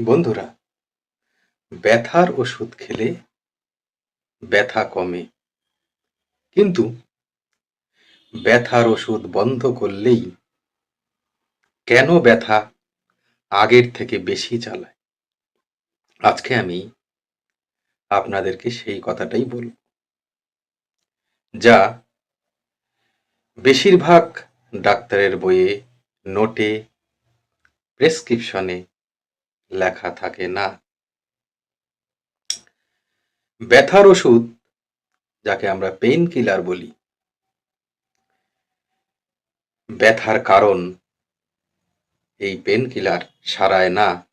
বন্ধুরা, ব্যথার ওষুধ খেলে ব্যথা কমে। কিন্তু ব্যথার ওষুধ বন্ধ করলেই কেন ব্যথা আগের থেকে বেশি চালায়? আজকে আমি আপনাদেরকে সেই কথাটাই বলব, যা বেশিরভাগ ডাক্তারের বইয়ে নোটে, প্রেসক্রিপশনে লেখা থাকে না। ব্যথার ওষুধ, যাকে আমরা পেইন কিলার বলি। ব্যথার কারণ, এই পেন কিলার সারায় না।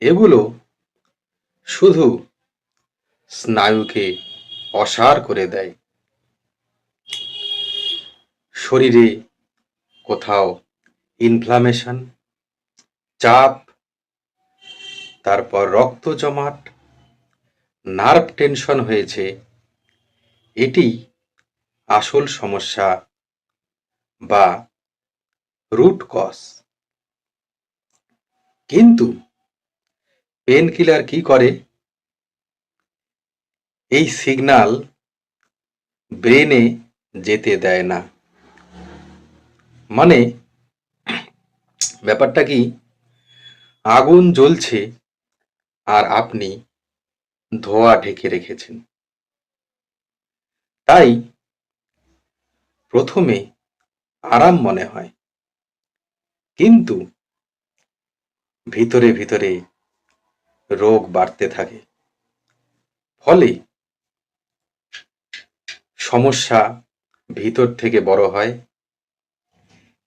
এগুলো শুধু স্নায়ুকে অসার করে দেয়। শরীরে কোথাও ইনফ্লামেশন চাপ তারপর রক্ত জমাট, নার্ভ টেনশন হয়েছে। এটি আসল সমস্যা বা রুট কজ। কিন্তু পেন কিলার কি করে? এই সিগনাল ব্রেনে যেতে দেয় না। মানে ব্যাপারটা কি? আগুন জ্বলছে আর আপনি ধোয়া ঢেকে রেখেছেন। তাই প্রথমে আরাম মনে হয়। কিন্তু ভিতরে ভিতরে রোগ বাড়তে থাকে। ফলে সমস্যা ভিতর থেকে বড় হয়।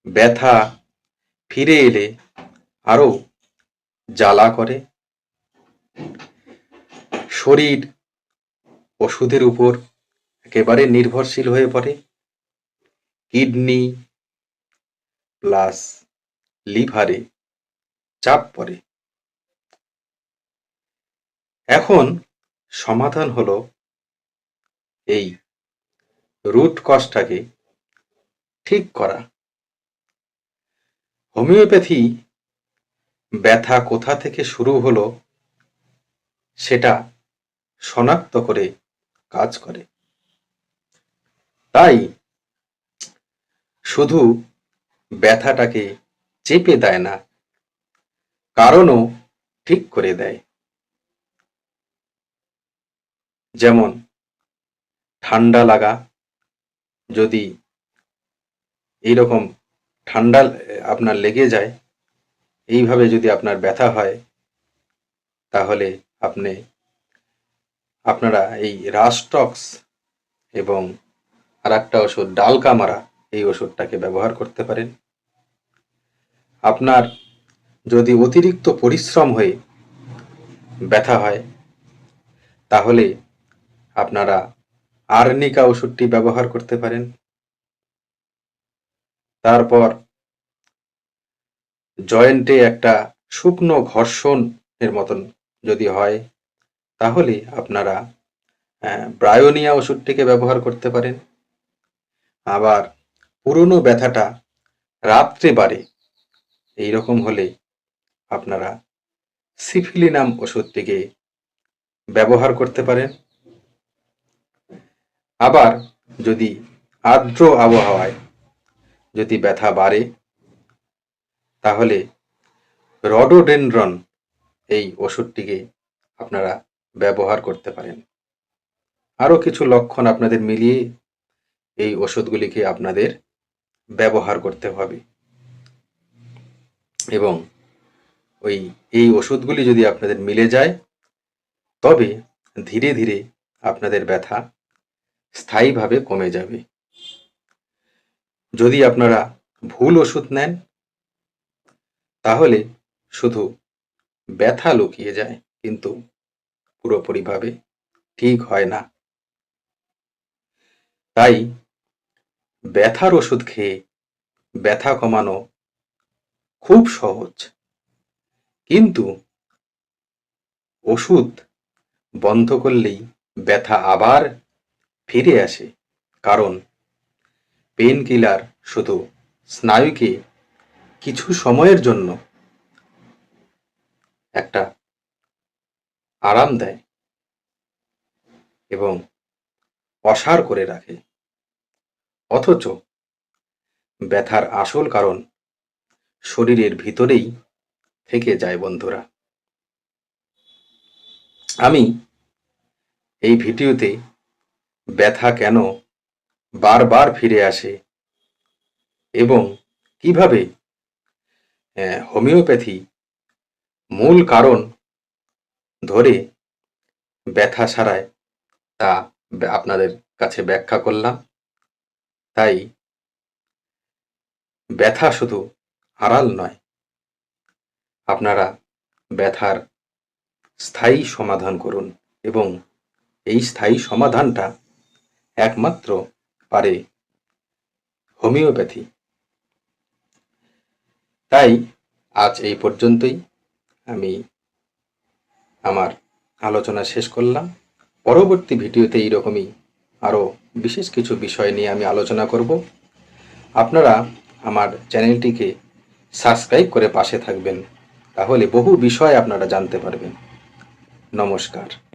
ব্যথা ফিরে এলে আরও জ্বালা করে। শরীর ওষুধের উপর একেবারে নির্ভরশীল হয়ে পড়ে। কিডনি প্লাস লিভারে চাপ পড়ে। এখন সমাধান হলো এই রুট কজটাকে ঠিক করা। হোমিওপ্যাথি ব্যথা কোথা থেকে শুরু হলো সেটা শনাক্ত করে কাজ করে। তাই শুধু ব্যথাটাকে চেপে দেয় না, কারণও ঠিক করে দেয়। যেমন, ঠান্ডা লাগা, যদি এইরকম ঠান্ডা আপনার লেগে যায়, এইভাবে যদি আপনার ব্যথা হয়, তাহলে আপনি, আপনারা এই রাস্টক্স এবং আর একটা ওষুধ ডাল কামারা এই ওষুধটাকে ব্যবহার করতে পারেন। আপনার যদি অতিরিক্ত পরিশ্রম হয়ে ব্যথা হয়, তাহলে আপনারা আর্নিকা ওষুধটি ব্যবহার করতে পারেন। তারপর জয়েন্টে একটা শুকনো ঘর্ষণ এর মতন যদি হয়, তাহলে আপনারা ব্রায়োনিয়া ওষুধটিকে ব্যবহার করতে পারেন। আবার পুরনো ব্যথাটা রাত্রে বাড়ে এই রকম হলে আপনারা সিফিলিনাম ওষুধটিকে ব্যবহার করতে পারেন। আবার যদি আর্দ্র আবহাওয়ায় যদি ব্যথা বাড়ে, তাহলে রডোডেনড্রন এই ওষুধটিকে আপনারা ব্যবহার করতে পারেন। আরও কিছু লক্ষণ আপনাদের মিলিয়ে এই ওষুধগুলিকে আপনাদের ব্যবহার করতে হবে। এবং ওই, এই ওষুধগুলি যদি আপনাদের মিলে যায়, তবে ধীরে ধীরে আপনাদের ব্যথা স্থায়ীভাবে কমে যাবে। যদি আপনারা ভুল ওষুধ নেন, তাহলে শুধু ব্যথা লুকিয়ে যায়, কিন্তু পুরোপুরিভাবে ঠিক হয় না। তাই ব্যথার ওষুধ খেয়ে ব্যথা কমানো খুব সহজ। কিন্তু ওষুধ বন্ধ করলেই ব্যথা আবার ফিরে আসে, কারণ পেন কিলার শুধু স্নায়ুকে কিছু সময়ের জন্য আরাম দেয় এবং অসার করে রাখে। অথচ ব্যথার আসল কারণ শরীরের ভিতরেই থেকে যায় বন্ধুরা। আমি এই ভিডিওতে ব্যথা কেন বারবার ফিরে আসে এবং কীভাবে আহ, হোমিওপ্যাথি মূল কারণ ধরে ব্যথা সারায় তা আপনাদের কাছে ব্যাখ্যা করলাম। তাই ব্যথা শুধু আড়াল নয়, আপনারা ব্যথার স্থায়ী সমাধান করুন এবং এই স্থায়ী সমাধানটা একমাত্র পারে হোমিওপ্যাথি। তাই আজ এই পর্যন্তই। আমি আমার আলোচনা শেষ করলাম। পরবর্তী ভিডিওতে এইরকমই আরও বিশেষ কিছু বিষয় নিয়ে আমি আলোচনা করব। আপনারা আমার চ্যানেলটিকে সাবস্ক্রাইব করে পাশে থাকবেন, তাহলে বহু বিষয় আপনারা জানতে পারবেন। নমস্কার।